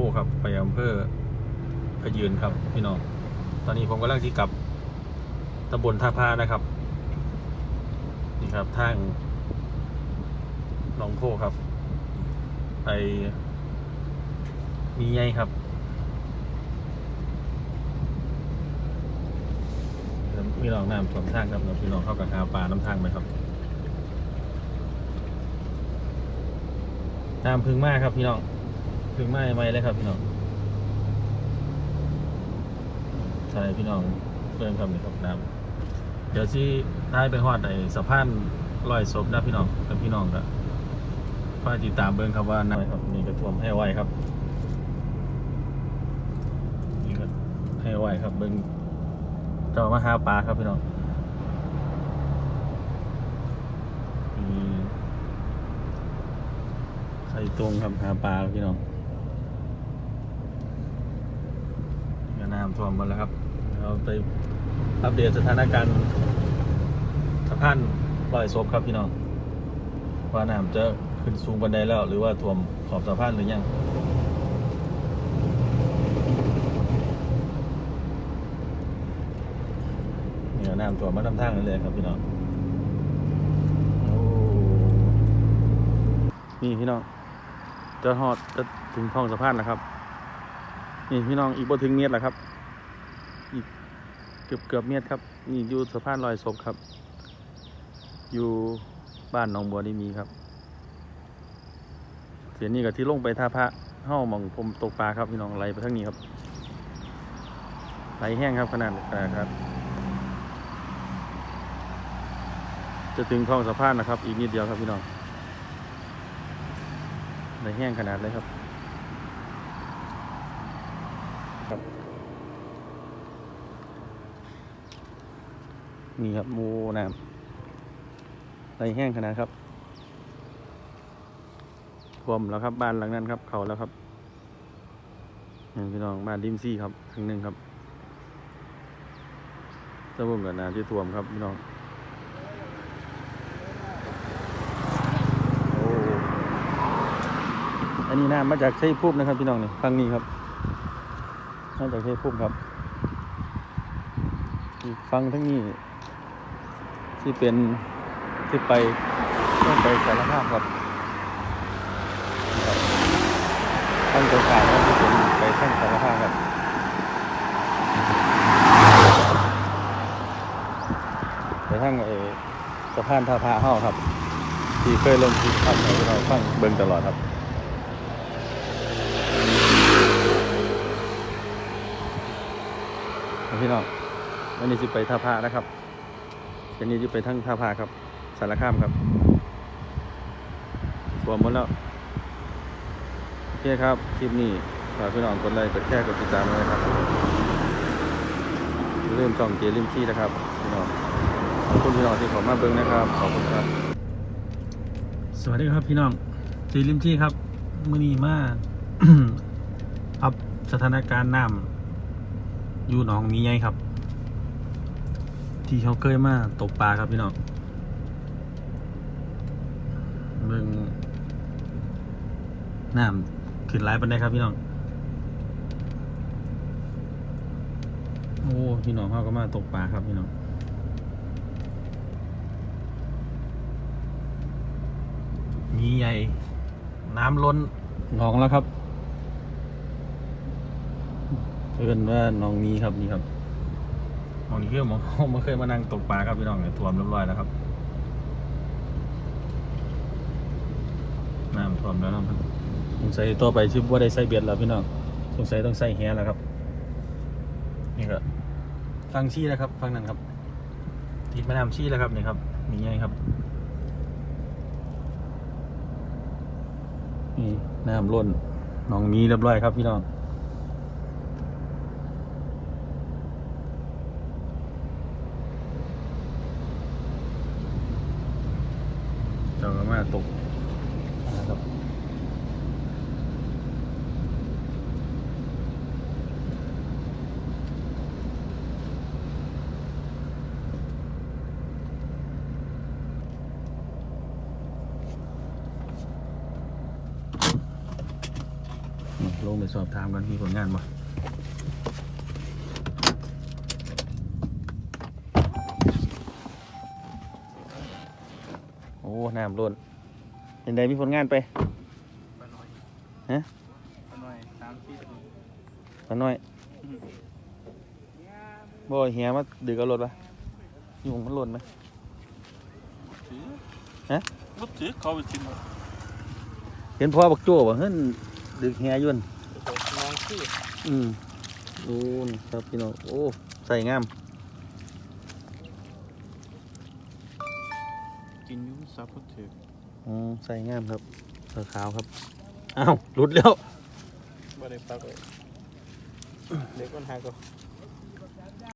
พูครับ ไปอำเภอพยืนครับ พี่น้อง ตอนนี้ผมกำลังที่กลับตำบลท่าพานะครับ นี่ครับทางหนองโพครับ ไปมีไงครับมีหนองน้ำท่วมทางครับพี่น้องเข้ากับหาปลาน้ำทางไหมครับน้ำพึ่งมากครับพี่น้อง พึ่งมากไหมเลยครับพี่น้องใช่พี่น้องเพื่อนครับนี่ครับน้ำเดี๋ยวที่ได้ไปหอดไอ้สะพานลอยศพนะพี่น้องกับพี่น้องก็คอยติดตามเบิ้งครับว่าน้ำครับนี่ก็ท่วมให้ไวครับนี่ก็ให้ไวครับเบิ้งจะมาหาปลาครับพี่น้องมีใส่ตรงครับหาปลาครับพี่น้องก็น้ำท่วมหมดแล้วครับ เราไปอัปเดตสถานการณ์สะพานลอยศพครับพี่น้องว่าน้ำจะขึ้นสูงบันไดแล้ว หรือว่าท่วมขอบสะพานหรือยังเนี่ก็น้ำท่วมมาทำทางเลยครับพี่น้องนี่พี่น้องจะหอดจะถึงท้องสะพานแล้วครับ นี่พี่น้องอีกบ่ถึงเมตรแล้วครับ กือบเกือบเมตรครับนี่อยู่สะพานลอยศพครับ อยู่บ้านหนองบัวดีมีครับ เสียนี่กับที่ลงไปท่าพระเฮ้าหมองผมตกปลาครับพี่น้องไหลไปทางนี้ครับไหลแห้งครับขนาดนาดครับ จะถึงท้องสะพานนะครับ อีกนิดเดียวครับพี่น้องในแห้งขนาดเลยครับครับ นี่ครับมูน้ำในแห้งขนาดครับท่วมแล้วครับ บ้านหลังนั้นครับ เขาแล้วครับนี่พี่น้องบ้านริมซี่ครับครึ่งหนึ่งครับตะบุ่มกับน้ำที่ท่วมครับพี่น้องโอ้อันนี้น้ำมาจากชัยภูมินะครับพี่น้องนี่ฟังนี้ครับมาจากชัยภูมิครับฟังทั้งนี้ ที่เป็นที่ไปต้องไปสารภาพครับตั้งตัวขาวที่เป็นไปทั้งสารภาพครับไปทั้งไอ้สะพานท่าพระเฮ้าครับ ที่เคยลงคลิปครับเราฟังเบิ่งตลอดครับพี่น้องวันนี้จะไปท่าพระนะครับ วันนี้จะไปทั้งท่าพระครับ สารคามครับรวมหมดแล้ว โอเคครับ คลิปนี้ฝากพี่น้องกดไลค์กดแชร์กดติดตามเลยครับอย่าลืมช่องเจลิมชี่นะครับพี่น้องขอบคุณพี่น้องที่ขอมาเบิ่งนะครับ ขอบคุณครับ สวัสดีครับพี่น้องเจลิมชี่ครับมือนี้มาอัพสถานการณ์น้ำอยู่หนองมีไงครับ ที่เขาเคยมาตกปลาครับพี่น้องเมืองน้ำขึ้นหลายปันไดครับพี่น้อง โอ้พี่น้องเขาก็มาตกปลาครับพี่น้องมีใหญ่ น้ำล้นหนองแล้วครับเพื่อนว่าน้องนี้ครับนี่ครับ น้องนี้คือมอมาเคยมานั่งตกปลาครับพี่น้องเนี่ยท่วมเรียบร้อยแล้วครับน้ำท่วมแล้วนะครับสงสัยต่อไปชิบว่าได้ใส่เบียดแล้วพี่น้องสงสัยต้องใส่แหแล้วครับ นี่ก็ฟังชี้แล้วครับฟังนั่นครับติดแม่น้ำชี้แล้วครับนี่ครับมีไงครับนี่น้ำล้นหน้องมีเรียบร้อยครับพี่น้อง เจ้าก็มา ตกนะครับลงงไปสอบถามกันมีผลงานบ่โอ้ น้ำล้น เป็นไดมีผลงานไปปลาน้อยฮะปลาน้อยสามสี่ตัวปลาน้อยบ่เฮียมาดึกเอารถปะยุงมันหล่นไหมถือฮะรถถือเขาไปชิมหมดเห็นพ่อบักโจ้บ่เฮ้ยดึกเฮียอยุ่นน้องคืออืมโอ้นครับพี่น้องโอ้ใส่งาม กินยุ่งซับก็ถือ อืมใส่งามครับเสื้อขาวครับอ้าวหลุดแล้วบ่ได้ปักเลยเด็กมันหาก็